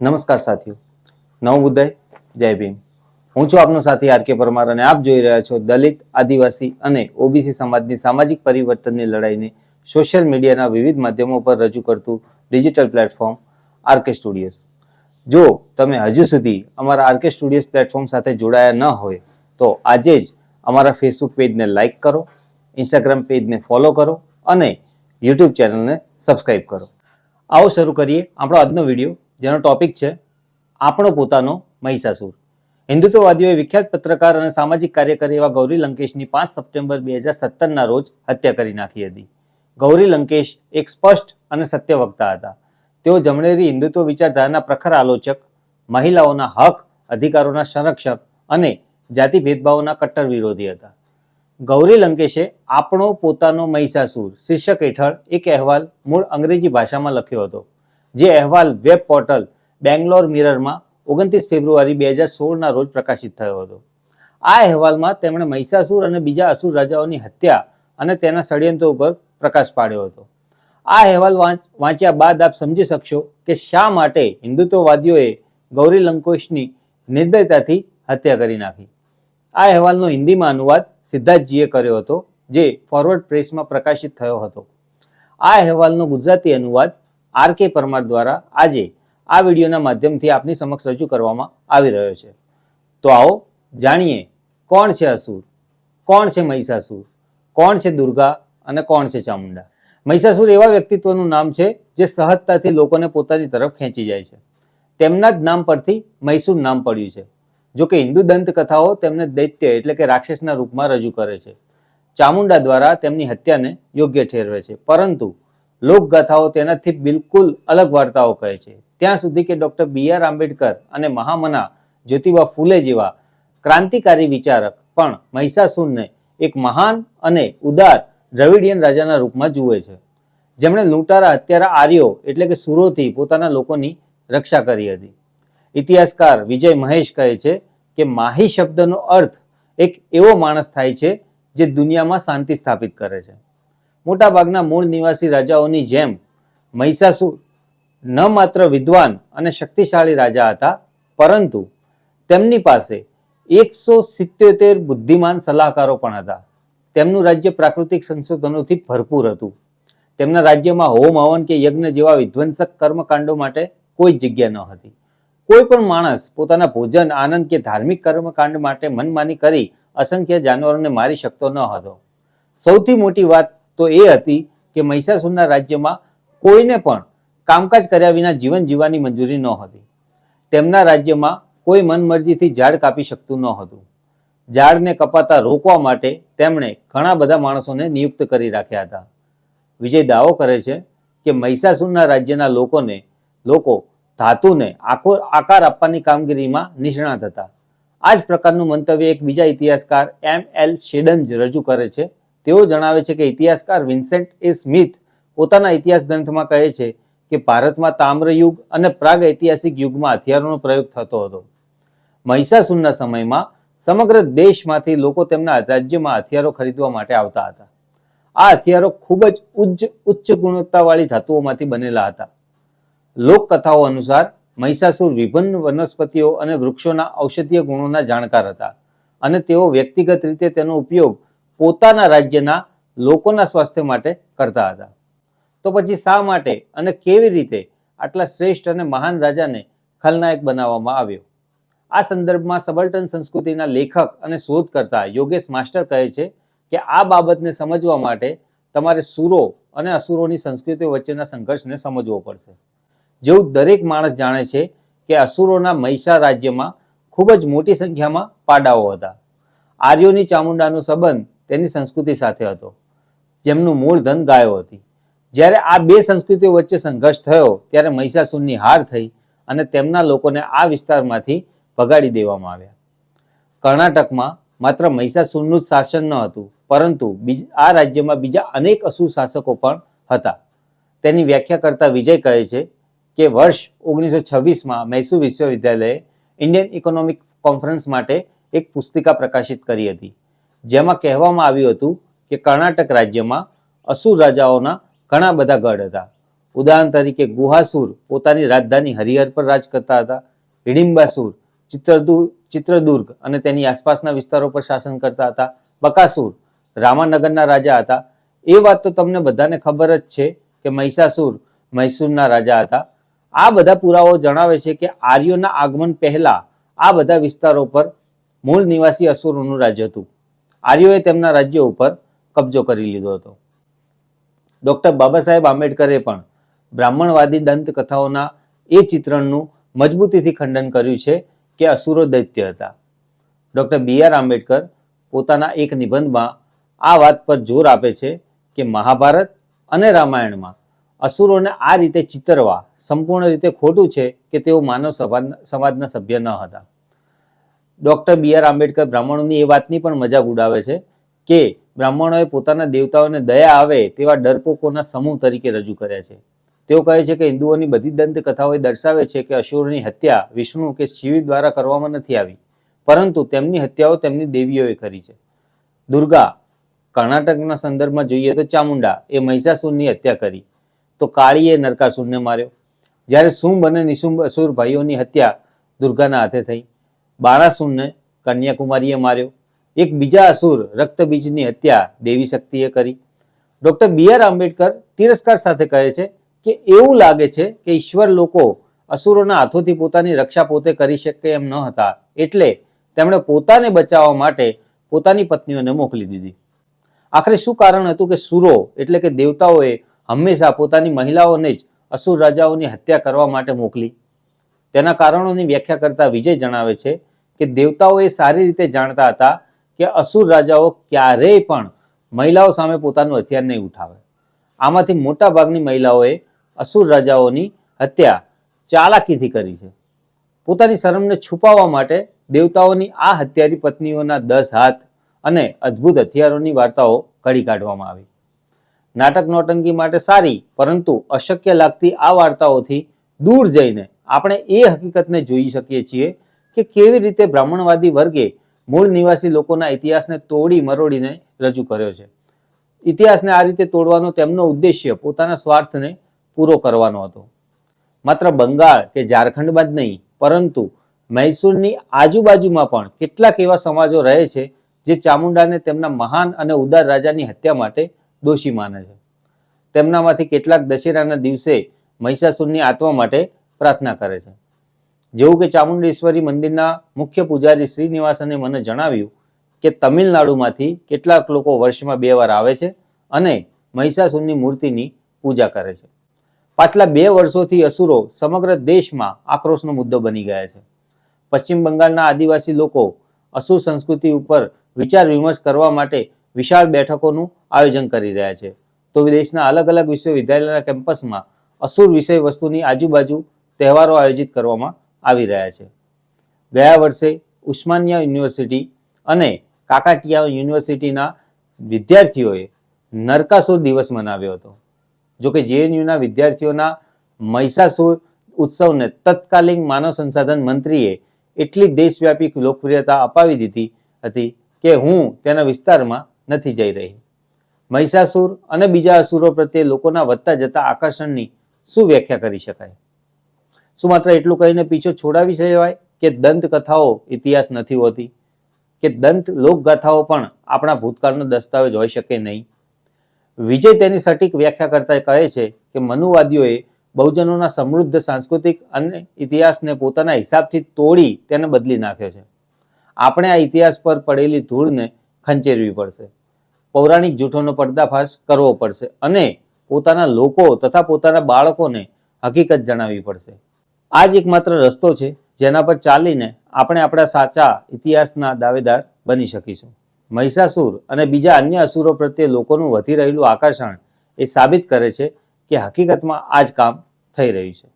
નમસ્કાર સાથીઓ. નવ ઉદય, જય ભીમ. હું છું આપનો સાથી આર કે પરમાર અને આપ જોઈ રહ્યા છો દલિત, આદિવાસી અને ઓબીસી સમાજની સામાજિક પરિવર્તનની લડાઈને સોશિયલ મીડિયાના વિવિધ માધ્યમો પર રજૂ કરતું ડિજિટલ પ્લેટફોર્મ આરકે સ્ટુડિયોઝ. જો તમે હજુ સુધી અમારા આરકે સ્ટુડિયોઝ પ્લેટફોર્મ સાથે જોડાયા ન હોય, તો આજે જ અમારા ફેસબુક પેજને લાઇક કરો ઇન્સ્ટાગ્રામ પેજને ફોલો કરો અને યુટ્યુબ ચેનલને સબસ્ક્રાઇબ કરો. આવો શરૂ કરીએ આપણો આજનો વીડિયો. જેનો ટોપિક છે, આપણો પોતાનો મહિષાસુર હિન્દુત્વવાદીઓએ વિખ્યાત પત્રકાર અને સામાજિક કાર્યકર એવા ગૌરી લંકેશની પાંચ સપ્ટેમ્બર બે હજાર સત્તરના રોજ હત્યા કરી નાખી હતી. ગૌરી લંકેશ એક સ્પષ્ટ અને સત્ય વક્તા હતા. તેઓ જમણેરી હિન્દુત્વ વિચારધારાના પ્રખર આલોચક, મહિલાઓના હક, અધિકારોના સંરક્ષક અને જાતિ ભેદભાવના કટ્ટર વિરોધી હતા. ગૌરી લંકેશે આપણો પોતાનો મહિષાસુર શીર્ષક હેઠળ એક અહેવાલ મૂળ અંગ્રેજી ભાષામાં લખ્યો હતો. જે અહેવાલ વેબ પોર્ટલ બેંગ્લોર મિરરમાં ઓગણત્રીસ ફેબ્રુઆરી બે હજાર સોળના રોજ પ્રકાશિત થયો હતો. આ અહેવાલમાં તેમણે મહિષાસુર અને બીજા અસુર રાજાઓની હત્યા અને તેના ષડયંત્રો ઉપર પ્રકાશ પાડ્યો હતો. આ અહેવાલ વાંચ- વાંચ્યા બાદ આપ સમજી શકશો કે શા માટે હિન્દુત્વવાદીઓએ ગૌરી લંકેશની નિર્દયતાથી હત્યા કરી નાખી. આ અહેવાલનો હિન્દીમાં અનુવાદ સિદ્ધાર્થજીએ કર્યો હતો, જે ફોરવર્ડ પ્રેસમાં પ્રકાશિત થયો હતો. આ અહેવાલનો ગુજરાતી અનુવાદ આર કે પરમાર દ્વારા આજે આ વિડીયોના માધ્યમથી આપની સમક્ષ રજૂ કરવામાં આવી રહ્યો છે. તો આવો જાણીએ કોણ છે અસુર, કોણ છે મહિષાસુર, કોણ છે દુર્ગા અને કોણ છે ચામુંડા. મહિષાસુર એવા વ્યક્તિત્વનું નામ છે જે સહજતાથી લોકોને પોતાની તરફ ખેંચી જાય છે. તેમના જ નામ પરથી મૈસૂર નામ પડ્યું છે. જોકે હિન્દુ દંતકથાઓ તેમને દૈત્ય એટલે કે રાક્ષસના રૂપમાં રજૂ કરે છે. ચામુંડા દ્વારા તેમની હત્યાને યોગ્ય ઠેરવે છે. પરંતુ લોકગાથાઓ તેનાથી બિલકુલ અલગ વાર્તાઓ કહે છે. ત્યાં સુધી કે ડોક્ટર બી આર આંબેડકર અને મહામના જ્યોતિબા ફૂલે જેવા ક્રાંતિકારી વિચારક પણ મહિષાસુરને એક મહાન અને ઉદાર દ્રવિડિયન રાજાના રૂપમાં જુએ છે. જેમણે લૂંટારા, હત્યારા, આર્યો એટલે કે સુરોથી પોતાના લોકોની રક્ષા કરી હતી. ઇતિહાસકાર વિજય મહેશ કહે છે કે માહી શબ્દનો અર્થ એક એવો માણસ થાય છે જે દુનિયામાં શાંતિ સ્થાપિત કરે છે. મોટાભાગના મૂળ નિવાસી રાજાઓની જેમ મહિષાસુર ન માત્ર વિદ્વાન અને શક્તિશાળી રાજા હતા, પરંતુ તેમની પાસે એકસો સિત્યોતેર બુદ્ધિમાન સલાહકારો પણ હતા. તેમનું રાજ્ય પ્રાકૃતિક સંશોધનોથી ભરપૂર હતું. તેમના રાજ્યમાં હોમ હવન કે યજ્ઞ જેવા વિધ્વંસક કર્મકાંડો માટે કોઈ જગ્યા ન હતી. કોઈ પણ માણસ પોતાના ભોજન, આનંદ કે ધાર્મિક કર્મકાંડ માટે મનમાની કરી અસંખ્ય જાનવરોને મારી શકતો ન હતો. સૌથી મોટી વાત તો એ હતી કે મહિષાસુરના રાજ્યમાં કોઈને પણ કામકાજ કર્યા વિના જીવન જીવવાની મંજૂરી નહોતી તેમના રાજ્યમાં કોઈ મનમરજીથી ઝાડ કાપી શકતું ન હતું. ઝાડને કપાતા રોકવા માટે તેમણે ઘણા બધા માણસોને નિયુક્ત કરી રાખ્યા હતા. વિજય દાવો કરે છે કે મહિષાસુરના રાજ્યના લોકોને, લોકો ધાતુને આખો આકાર આપવાની કામગીરીમાં નિષ્ણાત હતા. આ જ પ્રકારનું મંતવ્ય એક બીજા ઇતિહાસકાર એમ એલ શેડન્જ રજૂ કરે છે તેઓ જણાવે છે કે ઇતિહાસકાર વિન્સેન્ટ એ સ્મિથ પોતાના ઇતિહાસ ગ્રંથમાં કહે છે કે ભારતમાં તામ્રયુગ અને પ્રાગ ઐતિહાસિક યુગમાં હથિયારોનો પ્રયોગ થતો હતો. મહિષાસુરના સમયમાં સમગ્ર દેશમાંથી લોકો તેમના રાજ્યમાં હથિયારો ખરીદવા માટે આવતા હતા. આ હથિયારો ખૂબ જ ઉચ્ચ ઉચ્ચ ગુણવત્તાવાળી ધાતુઓમાંથી બનેલા હતા. લોકકથાઓ અનુસાર મહિષાસુર વિભિન્ન વનસ્પતિઓ અને વૃક્ષોના ઔષધીય ગુણોના જાણકાર હતા અને તેઓ વ્યક્તિગત રીતે તેનો ઉપયોગ પોતાના રાજ્યના લોકોના સ્વાસ્થ્ય માટે કરતા હતા. તો પછી શા માટે અને કેવી રીતે આટલા શ્રેષ્ઠ અને મહાન રાજાને ખલનાયક બનાવવામાં આવ્યો? આ સંદર્ભમાં સબલ્ટન સંસ્કૃતિના લેખક અને શોધકર્તા યોગેશ માસ્ટર કહે છે કે આ બાબતને સમજવા માટે તમારે સુરો અને અસુરોની સંસ્કૃતિઓ વચ્ચેના સંઘર્ષને સમજવો પડશે. જેવું દરેક માણસ જાણે છે કે અસુરોના મહિષા રાજ્યમાં ખૂબ જ મોટી સંખ્યામાં પાડાઓ હતા. આર્યોની ચામુંડાનો સંબંધ તેની સંસ્કૃતિ સાથે હતો, જેમનું મૂળ ધન ગાયો હતી. જ્યારે આ બે સંસ્કૃતિઓ વચ્ચે સંઘર્ષ થયો, ત્યારે મહિષાસુરની હાર થઈ અને તેમના લોકોને આ વિસ્તારમાંથી ભગાડી દેવામાં આવ્યા. કર્ણાટકમાં માત્ર મહિષાસુરનું જ શાસન ન હતું, પરંતુ આ રાજ્યમાં બીજા અનેક અસુર શાસકો પણ હતા. તેની વ્યાખ્યા કરતા વિજય કહે છે કે વર્ષ ઓગણીસો છવ્વીસમાં મૈસૂર વિશ્વવિદ્યાલયે ઇન્ડિયન ઇકોનોમિક કોન્ફરન્સ માટે એક પુસ્તિકા પ્રકાશિત કરી હતી. જેમાં કહેવામાં આવ્યું હતું કે કર્ણાટક રાજ્યમાં અસુર રાજાઓના ઘણા બધા ગઢ હતા. ઉદાહરણ તરીકે ગુહાસુર પોતાની રાજધાની હરિહર પર રાજ કરતા હતા. હિડિંબાસુર ચિત્રદુર ચિત્રદુર્ગ અને તેની આસપાસના વિસ્તારો પર શાસન કરતા હતા. બકાસુર, રામાનગરના રાજા હતા. એ વાત તો તમને બધાને ખબર જ છે કે મહિષાસુર મૈસૂરના રાજા હતા. આ બધા પુરાવાઓ જણાવે છે કે આર્યોના આગમન પહેલા આ બધા વિસ્તારો પર મૂળ નિવાસી અસુરોનું રાજ્ય હતું. આર્યોએ તેમના રાજ્ય ઉપર કબજો કરી લીધો હતો. ડોક્ટર બાબા સાહેબ આંબેડકરે પણ બ્રાહ્મણવાદી દંતકથાઓના એ ચિત્રણનું મજબૂતીથી ખંડન કર્યું છે કે અસુરો દૈત્ય હતા. ડોક્ટર બી આર આંબેડકર પોતાના એક નિબંધમાં આ વાત પર જોર આપે છે કે મહાભારત અને રામાયણમાં અસુરોને આ રીતે ચિતરવા સંપૂર્ણ રીતે ખોટું છે કે તેઓ માનવ સમાજ- સમાજના સભ્ય ન હતા. ડોક્ટર બી આર આંબેડકર બ્રાહ્મણોની એ વાતની પણ મજાક ઉડાવે છે કે બ્રાહ્મણોએ પોતાના દેવતાઓને દયા આવે તેવા ડરપોકોના સમૂહ તરીકે રજૂ કર્યા છે. તેઓ કહે છે કે હિન્દુઓની બધી દંતકથાઓ દર્શાવે છે કે અસુરોની હત્યા વિષ્ણુ કે શિવ દ્વારા કરવામાં નથી આવી, પરંતુ તેમની હત્યાઓ તેમની દેવીઓએ કરી છે. દુર્ગા, કર્ણાટકના સંદર્ભમાં જોઈએ તો ચામુંડા એ મહિષાસુરની હત્યા કરી, તો કાળીએ નરકાસુરને માર્યો. જ્યારે શુંભ અને નિશુંભ અસુર ભાઈઓની હત્યા દુર્ગાના હાથે થઈ બાણાસુરને કન્યાકુમારીએ માર્યો. એક બીજા અસુર રક્તબીજની હત્યા દેવી શક્તિએ કરી. ડૉક્ટર બી આર આંબેડકર તિરસ્કાર સાથે કહે છે કે એવું લાગે છે કે ઈશ્વર લોકો અસુરોના હાથોથી પોતાની રક્ષા પોતે કરી શકે એમ ન હતા. એટલે તેમણે પોતાને બચાવવા માટે પોતાની પત્નીઓને મોકલી દીધી. આખરે શું કારણ હતું કે સુરો એટલે કે દેવતાઓએ હંમેશા પોતાની મહિલાઓને જ અસુર રાજાઓની હત્યા કરવા માટે મોકલી. તેના કારણોની વ્યાખ્યા કરતા વિજય જણાવે છે કે દેવતાઓ એ સારી રીતે જાણતા હતા કે અસુર રાજાઓ ક્યારેય પણ મહિલાઓ સામે પોતાનું હથિયાર નહીં ઉઠાવે. આમાંથી મોટાભાગની મહિલાઓએ અસુર રાજાઓની હત્યા ચાલાકીથી કરી છે. પોતાની શરમને છુપાવવા માટે દેવતાઓની આ હત્યારી પત્નીઓના દસ હાથ અને અદ્ભુત હથિયારોની વાર્તાઓ ઘડી કાઢવામાં આવી. નાટક નોટંકી માટે સારી, પરંતુ અશક્ય લાગતી આ વાર્તાઓથી દૂર જઈને આપણે એ હકીકતને જોઈ શકીએ છીએ કે કેવી રીતે બ્રાહ્મણવાદી વર્ગે મૂળ નિવાસી લોકોના ઇતિહાસને તોડી મરોડીને રજૂ કર્યો છે? ઇતિહાસને આ રીતે તોડવાનો તેમનો ઉદ્દેશ્ય પોતાના સ્વાર્થને પૂરો કરવાનો હતો. માત્ર બંગાળ કે ઝારખંડમાં જ નહીં, પરંતુ મૈસૂરની આજુબાજુમાં પણ કેટલાક એવા સમાજો રહે છે જે ચામુંડાને તેમના મહાન અને ઉદાર રાજાની હત્યા માટે દોષી માને છે. તેમનામાંથી કેટલાક દશેરાના દિવસે મહિષાસુરની આત્મા માટે પ્રાર્થના કરે છે. જેવું કે ચામુંડેશ્વરી મંદિરના મુખ્ય પૂજારી શ્રીનિવાસને મને જણાવ્યું કે તમિલનાડુમાંથી કેટલાક લોકો વર્ષમાં બે વાર આવે છે અને મહિષાસુરની મૂર્તિની પૂજા કરે છે. પાછલા બે વર્ષોથી અસુરો સમગ્ર દેશમાં આક્રોશનો મુદ્દો બની ગયા છે. પશ્ચિમ બંગાળના આદિવાસી લોકો અસુર સંસ્કૃતિ ઉપર વિચાર વિમર્શ કરવા માટે વિશાળ બેઠકોનું આયોજન કરી રહ્યા છે. તો વિદેશના અલગ અલગ વિશ્વવિદ્યાલયના કેમ્પસમાં અસુર વિષય વસ્તુની આજુબાજુ તહેવારો આયોજિત કરવામાં આવી રહ્યા છે. ગયા વર્ષે ઉસ્માનિયા યુનિવર્સિટી અને કાકાટિયા યુનિવર્સિટીના વિદ્યાર્થીઓએ નરકાસુર દિવસ મનાવ્યો હતો. જોકે જેએનયુના વિદ્યાર્થીઓના મહિષાસુર ઉત્સવને તત્કાલીન માનવ સંસાધન મંત્રીએ એટલી દેશવ્યાપી લોકપ્રિયતા અપાવી દીધી હતી કે હું તેના વિસ્તારમાં નથી જઈ રહી. મહિષાસુર અને બીજા અસુરો પ્રત્યે લોકોના વધતા જતા આકર્ષણની શું વ્યાખ્યા કરી શકાય. શું માત્ર એટલું કહીને પીછો છોડાવી જવાય કે દંત કથાઓ ઇતિહાસ નથી હોતી? કે દંત લોકગાથાઓ પણ આપણા ભૂતકાળનો દસ્તાવેજ હોઈ શકે નહીં? વિજય તેની સટીક વ્યાખ્યા કરતા કહે છે કે મનુવાદીઓએ બહુજનોના સમૃદ્ધ સાંસ્કૃતિક અને ઇતિહાસને પોતાના હિસાબથી તોડી તેને બદલી નાખ્યો છે. આપણે આ ઇતિહાસ પર પડેલી ધૂળને ખંચેરવી પડશે. પૌરાણિક જૂઠોનો પર્દાફાશ કરવો પડશે અને પોતાના લોકો તથા પોતાના બાળકોને હકીકત જણાવવી પડશે. આ જ એકમાત્ર રસ્તો છે જેના પર ચાલીને આપણે આપણા સાચા ઇતિહાસના દાવેદાર બની શકીશું. મહિષાસુર અને બીજા અન્ય અસુરો પ્રત્યે લોકોનું વધી રહેલું આકર્ષણ એ સાબિત કરે છે કે હકીકતમાં આ જ કામ થઈ રહ્યું છે.